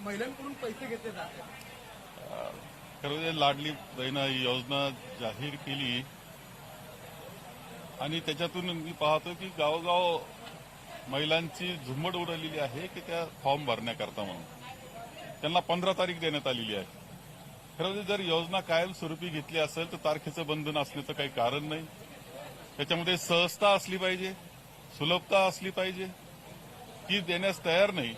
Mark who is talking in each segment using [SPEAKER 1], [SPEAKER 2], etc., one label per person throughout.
[SPEAKER 1] महिलांकडून पैसे घेतले जातात. खरं लाडली बहिणा योजना जाहीर केली. आणि त्याच्यातून मी पाहतो की गावगाव महिलांची झुंबड उडालेली आहे की त्या फॉर्म भरण्याकरता म्हणून. त्यांना पंधरा तारीख देण्यात आलेली आहे. खरं जर योजना कायमस्वरूपी घेतली असेल तर तारखेचं बंधन असण्याचं काही कारण नाही. त्याच्यामध्ये सहजता असली पाहिजे सुलभता असली पाहिजे. ती देण्यास तयार नाही.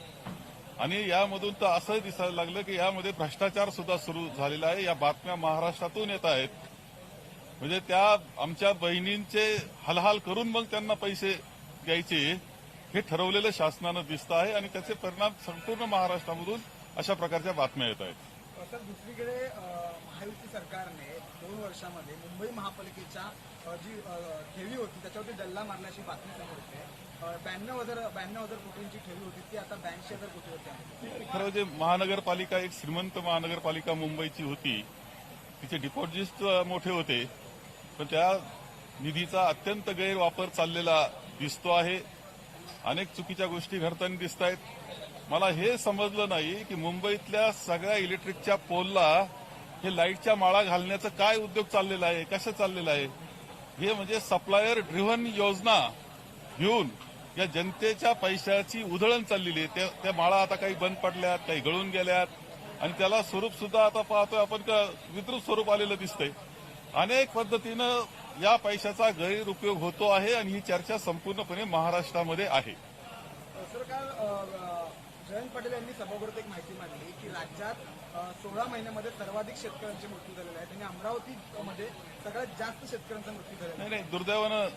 [SPEAKER 1] आणि यामधून तर असं दिसायला लागलं की यामध्ये भ्रष्टाचार सुद्धा सुरू झालेला आहे. या बातम्या महाराष्ट्रातून येत आहेत. म्हणजे त्या आमच्या बहिणींचे हलहाल करून मग त्यांना पैसे द्यायचे हे ठरवलेलं शासनानं दिसतं आहे आणि त्याचे परिणाम संपूर्ण महाराष्ट्रामधून अशा प्रकारच्या बातम्या येत आहेत.
[SPEAKER 2] तर दुसरीकडे महायुती सरकारने दोन वर्षामध्ये मुंबई महापालिकेच्या जी ठेवी होती त्याच्यावरती डल्ला मारण्याची बातमी समोर होते ब्याण्णव हजार ब्याण्णव हजार कोटींची ठेवी होती ती आता ब्याऐंशी हजार कोटी होती
[SPEAKER 1] खरं म्हणजे महानगरपालिका एक श्रीमंत महानगरपालिका मुंबईची होती. तिचे डिपॉझिट मोठे होते. पण त्या निधीचा अत्यंत गैरवापर चाललेला दिसतो आहे. अनेक चुकीच्या गोष्टी घडताना दिसत आहेत मला हे समजलं नाही की मुंबईतल्या सगळ्या इलेक्ट्रिकच्या पोलला हे लाईटच्या माळा घालण्याचं काय उद्योग चाललेला आहे कसं चाललेलं आहे? हे म्हणजे सप्लायर ड्रिव्हन योजना घेऊन या जनतेच्या पैशाची उधळण चाललेली आहे. त्या- त्या माळा आता काही बंद पडल्यात काही गळून गेल्यात. आणि त्याला स्वरूप सुद्धा आता पाहतोय आपण का विद्रुप स्वरूप आलेलं दिसतंय. अनेक पद्धतीनं या पैशाचा गैरउपयोग होतो आहे आणि ही चर्चा संपूर्णपणे महाराष्ट्रामध्ये आहे.
[SPEAKER 2] सर जयंत पाटील यांनी सभागृहात एक माहिती मांडली की राज्यात सोळा महिन्यामध्ये सर्वाधिक शेतकऱ्यांचे मृत्यू झालेले आहेत आणि अमरावतीमध्ये सगळ्यात जास्त शेतकऱ्यांचा मृत्यू झालेला
[SPEAKER 1] नाही नाही दुर्दैवानं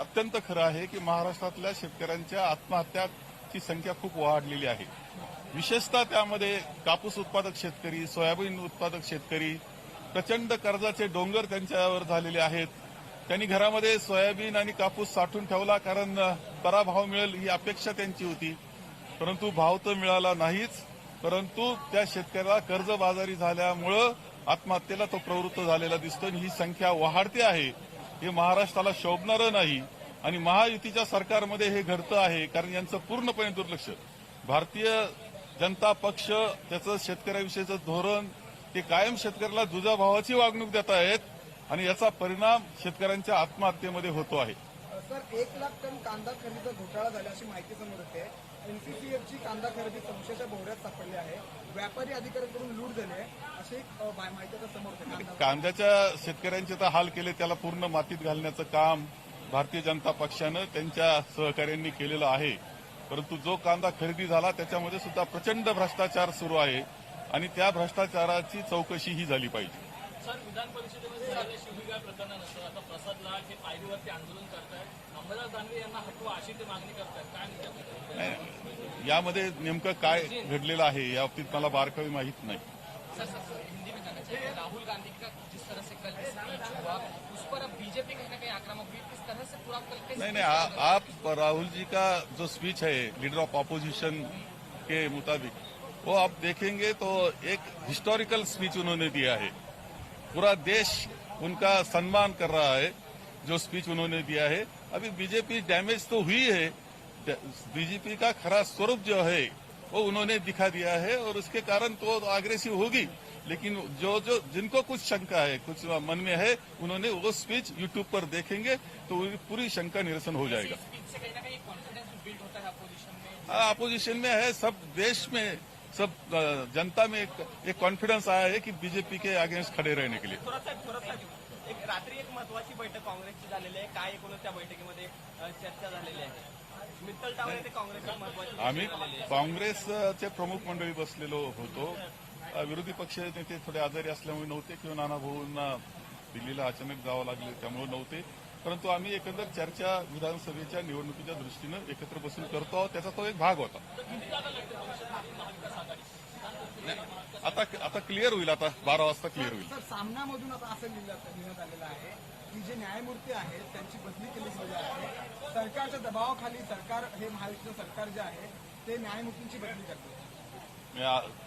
[SPEAKER 1] अत्यंत खरं आहे की महाराष्ट्रातल्या शेतकऱ्यांच्या आत्महत्याची संख्या खूप वाढलेली आहे. विशेषतः त्यामध्ये कापूस उत्पादक शेतकरी सोयाबीन उत्पादक शेतकरी प्रचंड कर्जाचे डोंगर त्यांच्यावर झालेले आहेत. त्यांनी घरामध्ये सोयाबीन आणि कापूस साठून ठेवला कारण बरा भाव मिळेल ही अपेक्षा त्यांची होती. परंतु भाव तर मिळाला नाहीच परंतु त्या शेतकऱ्याला कर्जबाजारी झाल्यामुळं आत्महत्येला तो प्रवृत्त झालेला दिसतो आणि ही संख्या वाढते आहे. हे महाराष्ट्राला शोभणारं नाही आणि महायुतीच्या सरकारमध्ये हे घडतं आहे कारण यांचं पूर्णपणे दुर्लक्ष. भारतीय जनता पक्ष त्याचं शेतकऱ्याविषयीचं धोरण ते कायम शेतकऱ्याला दुजाभावाची वागणूक देत आहेत आणि याचा परिणाम शेतकऱ्यांच्या आत्महत्येमध्ये होतो आहे.
[SPEAKER 2] सर एक लाख टन कांदा खरेदीचा घोटाळा झाला अशी माहिती समोर येते. एनसीसीएफची कांदा खरेदी संशयाच्या भोवऱ्यात सापडली आहे. व्यापारी अधिकाऱ्यांकडून लूट झाली आहे. अशी माहिती आता समोर कांदा
[SPEAKER 1] कांद्याच्या शेतकऱ्यांचे तर हाल केले त्याला पूर्ण मातीत घालण्याचं काम भारतीय जनता पक्षानं त्यांच्या सहकाऱ्यांनी केलेलं आहे. परंतु जो कांदा खरेदी झाला त्याच्यामध्ये सुद्धा प्रचंड भ्रष्टाचार सुरू आहे आणि त्या भ्रष्टाचाराची चौकशी ही झाली पाहिजे.
[SPEAKER 3] सर विधान परिषदेमध्ये झालेल्या शिवगाळ प्रकरणानंतर आता प्रसाद लाड हे पायरीवरती आंदोलन करतायत. अंबादास दानवे यांना हटवा अशी ते मागणी करतायत. काय म्हणतात
[SPEAKER 1] यामध्ये नेमकं काय घडलेलं आहे या बाबतीत मला बारकावी माहीत नाही.
[SPEAKER 4] सर सर सर हिंदी में कहना चाहिए राहुल गांधी का? जिस तरह से कल हुआ उस पर अब बीजेपी कहीं ना कहीं आक्रामक हुई। किस तरह से पूरा कल
[SPEAKER 1] नहीं नहीं आ, आप राहुल जी का जो स्पीच है लीडर ऑफ़ अपोजिशन के मुताबिक वो आप देखेंगे तो एक हिस्टोरिकल स्पीच उन्होंने दिया है। पूरा देश उनका सम्मान कर रहा है जो स्पीच उन्होंने दिया है। अभी बीजेपी डैमेज तो हुई है। बीजेपी का खरा स्वरूप जो है वो उन्होंने दिखा दिया है और उसके कारण तो अग्रेसिव होगी। लेकिन जो जो जिनको कुछ शंका है कुछ मन में है उन्होंने वो स्पीच यूट्यूब पर देखेंगे तो पूरी शंका निरसन हो जाएगा।
[SPEAKER 4] अपोजिशन में।
[SPEAKER 1] हाँ अपोजिशन में है सब देश में सब जनता में एक, एक कॉन्फिडेंस आया है कि बीजेपी के अगेंस्ट खड़े रहने के लिए।
[SPEAKER 5] थोरात साहेब थोरात साहेब एक रात्री एक महत्वाची बैठक काँग्रेसची झालेली आहे. काय एकूणच त्या बैठकीमध्ये अ, चर्चा झालेली आहे? मित्तल टावर येथे काँग्रेसची महत्वाची
[SPEAKER 1] आम्ही काँग्रेसचे प्रमुख मंडळी बसलेलो होतो. विरोधी पक्ष नेते थोडे आजारी असल्यामुळे नव्हते किंवा नाना भाऊंना दिल्लीला अचानक जावं लागले त्यामुळे नव्हते. परंतु आम्ही एकंदर चर्चा विधानसभेच्या निवडणुकीच्या दृष्टीनं एकत्र बसून करतो आहोत. त्याचा तो एक भाग होता. नाही, आता आता क्लिअर होईल आता बारा वाजता क्लिअर होईल.
[SPEAKER 2] सर सामनामधून आता असं लिहिण्यात आलेलं आहे की जे न्यायमूर्ती आहेत त्यांची बदली केली गेली आहे. सरकारच्या दबावाखाली सरकार हे महायुतीचं सरकार जे आहे ते न्यायमूर्तींची बदली करते.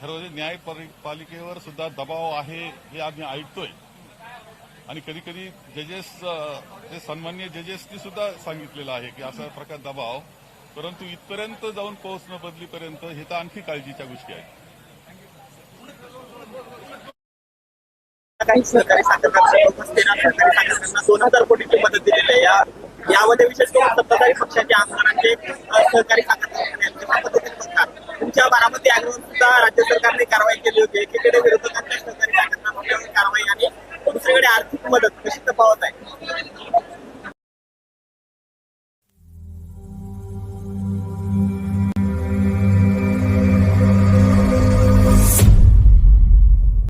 [SPEAKER 1] खरं म्हणजे न्यायपालिकेवर सुद्धा दबाव आहे हे आम्ही ऐकतोय. आणि कधी कधी जजेस हे सन्मान्य जजेसनी सुद्धा सांगितलेलं आहे की असा प्रकार दबाव. परंतु इथपर्यंत जाऊन पोहोचणं बदलीपर्यंत हे तर आणखी काळजीच्या गोष्टी आहेत.
[SPEAKER 5] काही सहकारी साखर कारखाने दोन हजार कोटीची मदत दिलेली आहे. या यामध्ये विशेष करून सत्ताधारी पक्षाचे आमदारांचे सहकारी साखर तुमच्या बारामती अॅग्रोवर सुद्धा राज्य सरकारने कारवाई केली होती. एकीकडे विरोधकांच्या सहकारी साखर कारवाई आणि दुसरीकडे आर्थिक मदत कशी तपावत आहे?